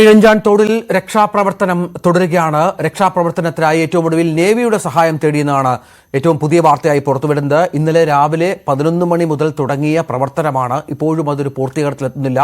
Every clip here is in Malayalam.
ആമയിഴഞ്ചാൻ തോടിൽ രക്ഷാപ്രവർത്തനം തുടരുകയാണ്. രക്ഷാപ്രവർത്തനത്തിനായി ഏറ്റവും ഒടുവിൽ നേവിയുടെ സഹായം തേടിയെന്നാണ് ഏറ്റവും പുതിയ വാർത്തയായി പുറത്തുവിടുന്നത് ഇന്നലെ രാവിലെ പതിനൊന്ന് മണി മുതൽ തുടങ്ങിയ പ്രവർത്തനമാണ്. ഇപ്പോഴും അതൊരു പൂർത്തീകരണത്തിലെത്തുന്നില്ല.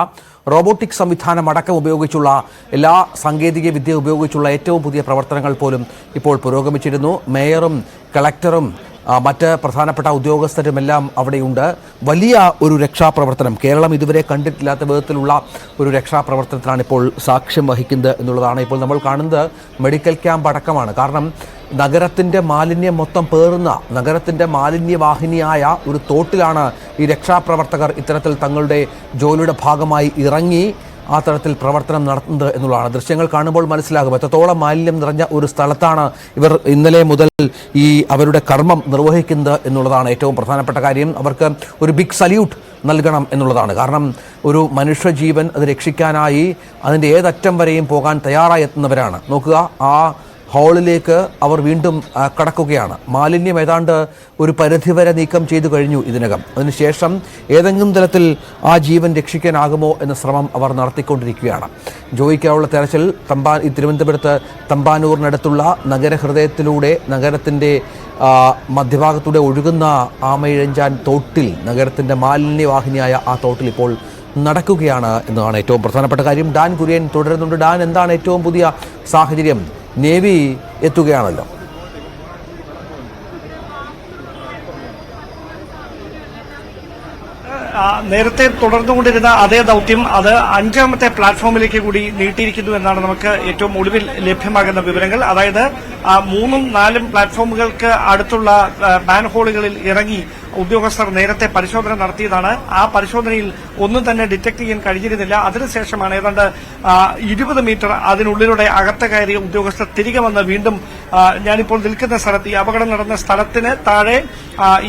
റോബോട്ടിക് സംവിധാനം അടക്കം ഉപയോഗിച്ചുള്ള എല്ലാ സാങ്കേതിക വിദ്യ ഉപയോഗിച്ചുള്ള ഏറ്റവും പുതിയ പ്രവർത്തനങ്ങൾ പോലും ഇപ്പോൾ പുരോഗമിച്ചിരുന്നു. മേയറും കളക്ടറും മറ്റ് പ്രധാനപ്പെട്ട ഉദ്യോഗസ്ഥരുമെല്ലാം അവിടെയുണ്ട്. വലിയ ഒരു രക്ഷാപ്രവർത്തനം കേരളം ഇതുവരെ കണ്ടിട്ടില്ലാത്ത വിധത്തിലുള്ള ഒരു രക്ഷാപ്രവർത്തനത്തിനാണ് ഇപ്പോൾ സാക്ഷ്യം വഹിക്കുന്നത് എന്നുള്ളതാണ് ഇപ്പോൾ നമ്മൾ കാണുന്നത്. മെഡിക്കൽ ക്യാമ്പ് അടക്കമാണ്. കാരണം നഗരത്തിന്റെ മാലിന്യം മൊത്തം പേറുന്ന നഗരത്തിന്റെ മാലിന്യവാഹിനിയായ ഒരു തോട്ടിലാണ് ഈ രക്ഷാപ്രവർത്തകർ ഇത്തരത്തിൽ തങ്ങളുടെ ജോലിയുടെ ഭാഗമായി ഇറങ്ങി. ആ തരത്തിൽ പ്രവർത്തനം നടത്തുന്നത് എന്നുള്ളതാണ്. ദൃശ്യങ്ങൾ കാണുമ്പോൾ മനസ്സിലാകും. എത്രത്തോളം മാലിന്യം നിറഞ്ഞ ഒരു സ്ഥലത്താണ് ഇവർ ഇന്നലെ മുതൽ ഈ അവരുടെ കർമ്മം നിർവഹിക്കുന്നത് എന്നുള്ളതാണ് ഏറ്റവും പ്രധാനപ്പെട്ട കാര്യം. അവർക്ക് ഒരു ബിഗ് സല്യൂട്ട് നൽകണം എന്നുള്ളതാണ്. കാരണം ഒരു മനുഷ്യജീവൻ അത് രക്ഷിക്കാനായി അതിന്റെ ഏതറ്റം വരെയും പോകാൻ തയ്യാറായി എത്തുന്നവരാണ്. നോക്കുക ആ ഹാളിലേക്ക് അവർ വീണ്ടും കടക്കുകയാണ്. മാലിന്യം ഏതാണ്ട് ഒരു പരിധിവരെ നീക്കം ചെയ്തു കഴിഞ്ഞു ഇതിനകം. അതിനുശേഷം ഏതെങ്കിലും തരത്തിൽ ആ ജീവൻ രക്ഷിക്കാനാകുമോ എന്ന ശ്രമം അവർ നടത്തിക്കൊണ്ടിരിക്കുകയാണ്. ജോയിക്കാവുള്ള തെരച്ചിൽ തമ്പാൻ ഈ തിരുവനന്തപുരത്ത് തമ്പാനൂറിനടുത്തുള്ള നഗരഹൃദയത്തിലൂടെ നഗരത്തിന്റെ മധ്യഭാഗത്തൂടെ ഒഴുകുന്ന ആമയിഴഞ്ചാൻ തോട്ടിൽ നഗരത്തിന്റെ മാലിന്യവാഹിനിയായ ആ തോട്ടിൽ ഇപ്പോൾ നടക്കുകയാണ് എന്നതാണ് ഏറ്റവും പ്രധാനപ്പെട്ട കാര്യം. ഡാൻ കുര്യൻ തുടരുന്നുണ്ട്. ഡാൻ എന്താണ് ഏറ്റവും പുതിയ സാഹചര്യം? നേവി എത്തുകയാണല്ലോ. നേരത്തെ തുടർന്നുകൊണ്ടിരുന്ന അതേ ദൗത്യം അത് അഞ്ചാമത്തെ പ്ലാറ്റ്ഫോമിലേക്ക് കൂടി നീട്ടിയിരിക്കുന്നു എന്നാണ് നമുക്ക് ഏറ്റവും ഒടുവിൽ ലഭ്യമാകുന്ന വിവരങ്ങൾ. അതായത് മൂന്നും നാലും പ്ലാറ്റ്ഫോമുകൾക്ക് അടുത്തുള്ള മാൻഹോളുകളിൽ ഇറങ്ങി ഉദ്യോഗസ്ഥർ നേരത്തെ പരിശോധന നടത്തിയതാണ്. ആ പരിശോധനയിൽ ഒന്നും തന്നെ ഡിറ്റക്ട് ചെയ്യാൻ കഴിഞ്ഞിരുന്നില്ല. അതിനുശേഷമാണ് ഏതാണ്ട് ഇരുപത് മീറ്റർ അതിനുള്ളിലൂടെ അകത്ത് കയറിയ ഉദ്യോഗസ്ഥർ തിരികെ വന്ന് വീണ്ടും ഞാനിപ്പോൾ നിൽക്കുന്ന സ്ഥലത്ത് ഈ അപകടം നടന്ന സ്ഥലത്തിന് താഴെ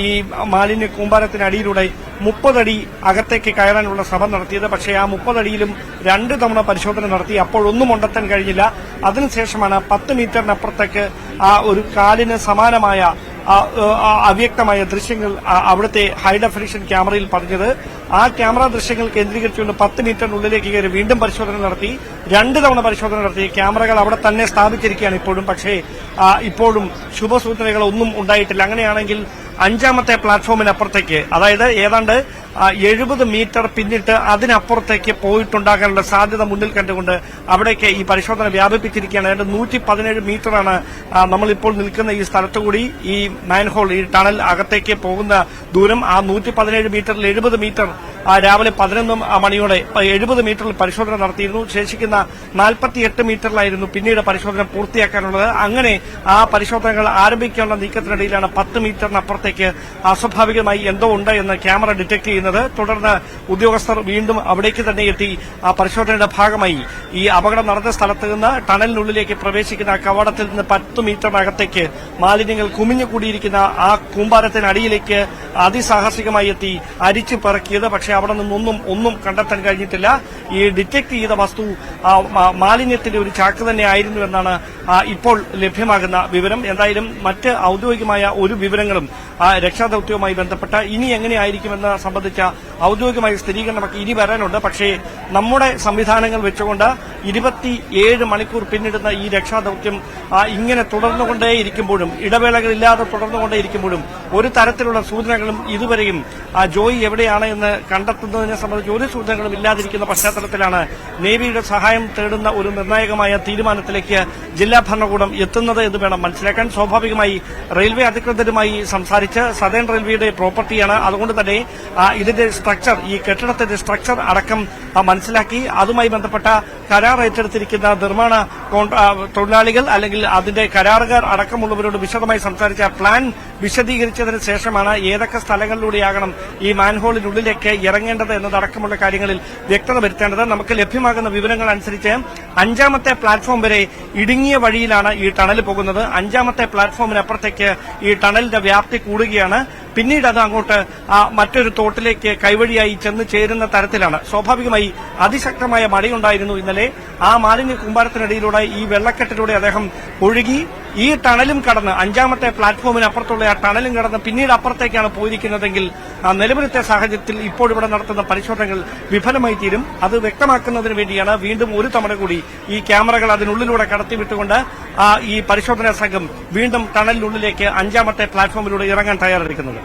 ഈ മാലിന്യ കൂമ്പാരത്തിനടിയിലൂടെ മുപ്പതടി അകത്തേക്ക് കയറാനുള്ള ശ്രമം നടത്തിയത്. പക്ഷേ ആ മുപ്പതടിയിലും രണ്ട് തവണ പരിശോധന നടത്തി. അപ്പോഴൊന്നും ഉണ്ടെത്താൻ കഴിഞ്ഞില്ല. അതിനുശേഷമാണ് പത്ത് മീറ്ററിനപ്പുറത്തേക്ക് ആ ഒരു കാലിന് സമാനമായ അവ്യക്തമായ ദൃശ്യങ്ങൾ അവിടുത്തെ ഹൈ ഡെഫിനിഷൻ ക്യാമറയിൽ പറഞ്ഞത്. ആ ക്യാമറ ദൃശ്യങ്ങൾ കേന്ദ്രീകരിച്ചുകൊണ്ട് പത്ത് മീറ്ററിനുള്ളിലേക്ക് കയറി വീണ്ടും പരിശോധന നടത്തി. രണ്ട് തവണ പരിശോധന നടത്തി. ക്യാമറകൾ അവിടെ തന്നെ സ്ഥാപിച്ചിരിക്കുകയാണ് ഇപ്പോഴും. പക്ഷേ ഇപ്പോഴും ശുഭസൂചനകളൊന്നും ഉണ്ടായിട്ടില്ല. അങ്ങനെയാണെങ്കിൽ അഞ്ചാമത്തെ പ്ലാറ്റ്ഫോമിനപ്പുറത്തേക്ക്. അതായത് ഏതാണ്ട് എഴുപത് മീറ്റർ പിന്നിട്ട് അതിനപ്പുറത്തേക്ക് പോയിട്ടുണ്ടാകാനുള്ള സാധ്യത മുന്നിൽ കണ്ടുകൊണ്ട് അവിടേക്ക് ഈ പരിശോധന വ്യാപിപ്പിച്ചിരിക്കുകയാണ്. അതായത് നൂറ്റി പതിനേഴ് മീറ്ററാണ് നമ്മളിപ്പോൾ നിൽക്കുന്ന ഈ സ്ഥലത്തുകൂടി ഈ മാൻഹോൾ ഈ ടണൽ അകത്തേക്ക് പോകുന്ന ദൂരം. ആ നൂറ്റി പതിനേഴ് മീറ്ററിൽ എഴുപത് മീറ്റർ രാവിലെ പതിനൊന്ന് മണിയോടെ എഴുപത് മീറ്ററിൽ പരിശോധന നടത്തിയിരുന്നു. ശേഷിക്കുന്ന നാൽപ്പത്തിയെട്ട് മീറ്ററിലായിരുന്നു പിന്നീട് പരിശോധന പൂർത്തിയാക്കാനുള്ളത്. അങ്ങനെ ആ പരിശോധനകൾ ആരംഭിക്കാനുള്ള നീക്കത്തിനിടയിലാണ് പത്ത് മീറ്ററിനപ്പുറത്തേക്ക് അസ്വാഭാവികമായി എന്തോ ഉണ്ട് എന്ന് ക്യാമറ ഡിറ്റക്ട് ചെയ്യുന്നത്. തുടർന്ന് ഉദ്യോഗസ്ഥർ വീണ്ടും അവിടേക്ക് തന്നെ എത്തി. ആ പരിശോധനയുടെ ഭാഗമായി ഈ അപകടം നടന്ന സ്ഥലത്ത് നിന്ന് ടണലിനുള്ളിലേക്ക് പ്രവേശിക്കുന്ന കവാടത്തിൽ നിന്ന് പത്ത് മീറ്ററിനകത്തേക്ക് മാലിന്യങ്ങൾ കുമിഞ്ഞു കൂടിയിരിക്കുന്ന ആ കൂമ്പാരത്തിനടിയിലേക്ക് അതിസാഹസികമായി എത്തി അരിച്ചു പറക്കിയത്. പക്ഷേ അവിടെ നിന്നൊന്നും ഒന്നും കണ്ടെത്താൻ കഴിഞ്ഞിട്ടില്ല. ഈ ഡിറ്റക്ട് ചെയ്ത വസ്തു മാലിന്യത്തിന്റെ ഒരു ചാക്ക് തന്നെ ആയിരുന്നു എന്നാണ് ഇപ്പോൾ ലഭ്യമാകുന്ന വിവരം. എന്തായാലും മറ്റ് ഔദ്യോഗികമായ ഒരു വിവരങ്ങളും രക്ഷാദൌത്യവുമായി ബന്ധപ്പെട്ട ഇനി എങ്ങനെയായിരിക്കുമെന്ന് സംബന്ധിച്ച ഔദ്യോഗികമായ സ്ഥിരീകരണമൊക്കെ ഇനി വരാനുണ്ട്. പക്ഷേ നമ്മുടെ സംവിധാനങ്ങൾ വെച്ചുകൊണ്ട് ഇരുപത്തിയേഴ് മണിക്കൂർ പിന്നിടുന്ന ഈ രക്ഷാദൌത്യം ഇങ്ങനെ തുടർന്നുകൊണ്ടേയിരിക്കുമ്പോഴും ഇടവേളകളില്ലാതെ തുടർന്നുകൊണ്ടേയിരിക്കുമ്പോഴും ഒരു തരത്തിലുള്ള സൂചനകളും ഇതുവരെയും ജോയി എവിടെയാണ് എന്ന് കണ്ടെത്തുന്നതിനെ സംബന്ധിച്ച് ഒരു സൂചനകളും ഇല്ലാതിരിക്കുന്ന പശ്ചാത്തലത്തിലാണ് നേവിയുടെ സഹായം തേടുന്ന ഒരു നിർണായകമായ തീരുമാനത്തിലേക്ക് ജില്ലാ ഭരണകൂടം എത്തുന്നത് എന്ന് വേണം മനസ്സിലാക്കാൻ. സ്വാഭാവികമായി റെയിൽവേ അധികൃതരുമായി സംസാരിച്ച് സദേൺ റെയിൽവേയുടെ പ്രോപ്പർട്ടിയാണ്. അതുകൊണ്ട് തന്നെ ഇതിന്റെ സ്ട്രക്ചർ ഈ കെട്ടിടത്തിന്റെ സ്ട്രക്ചർ അടക്കം മനസ്സിലാക്കി. അതുമായി ബന്ധപ്പെട്ട കരാർ ഏറ്റെടുത്തിരിക്കുന്ന നിർമ്മാണ തൊഴിലാളികൾ അല്ലെങ്കിൽ അതിന്റെ കരാറുകാർ അടക്കമുള്ളവരോട് വിശദമായി സംസാരിച്ച പ്ലാൻ വിശദീകരിച്ചതിന് ശേഷമാണ് ഏതൊക്കെ സ്ഥലങ്ങളിലൂടെയാകണം ഈ മാൻഹോളിനുള്ളിലേക്ക് ഇറങ്ങേണ്ടത് എന്നതടക്കമുള്ള കാര്യങ്ങളിൽ വ്യക്തത വരുത്തേണ്ടത്. നമുക്ക് ലഭ്യമാകുന്ന വിവരങ്ങൾ അനുസരിച്ച് അഞ്ചാമത്തെ പ്ലാറ്റ്ഫോം വരെ ഇടുങ്ങിയ വഴിയിലാണ് ഈ ടണൽ പോകുന്നത്. അഞ്ചാമത്തെ പ്ലാറ്റ്ഫോമിനപ്പുറത്തേക്ക് ഈ ടണലിന്റെ വ്യാപ്തി കൂടുകയാണ്. പിന്നീട് അത് അങ്ങോട്ട് ആ മറ്റൊരു തോട്ടിലേക്ക് കൈവഴിയായി ചെന്ന് ചേരുന്ന തരത്തിലാണ്. സ്വാഭാവികമായി അതിശക്തമായ മഴയുണ്ടായിരുന്നു ഇന്നലെ. ആ മാലിന്യ കൂമ്പാരത്തിനിടയിലൂടെ ഈ വെള്ളക്കെട്ടിലൂടെ അദ്ദേഹം ഒഴുകി ഈ ടണലും കടന്ന് അഞ്ചാമത്തെ പ്ലാറ്റ്ഫോമിന് അപ്പുറത്തുള്ള ആ ടണലും കടന്ന് പിന്നീട് അപ്പുറത്തേക്കാണ് പോയിരിക്കുന്നതെങ്കിൽ നിലവിലത്തെ സാഹചര്യത്തിൽ ഇപ്പോൾ ഇവിടെ നടത്തുന്ന പരിശോധനകൾ വിഫലമായി തീരും. അത് വ്യക്തമാക്കുന്നതിന് വേണ്ടിയാണ് വീണ്ടും ഒരു തവണ കൂടി ഈ ക്യാമറകൾ അതിനുള്ളിലൂടെ കടത്തിവിട്ടുകൊണ്ട് ഈ പരിശോധനാ സംഘം വീണ്ടും ടണലിനുള്ളിലേക്ക് അഞ്ചാമത്തെ പ്ലാറ്റ്ഫോമിലൂടെ ഇറങ്ങാൻ തയ്യാറെടുക്കുന്നത്.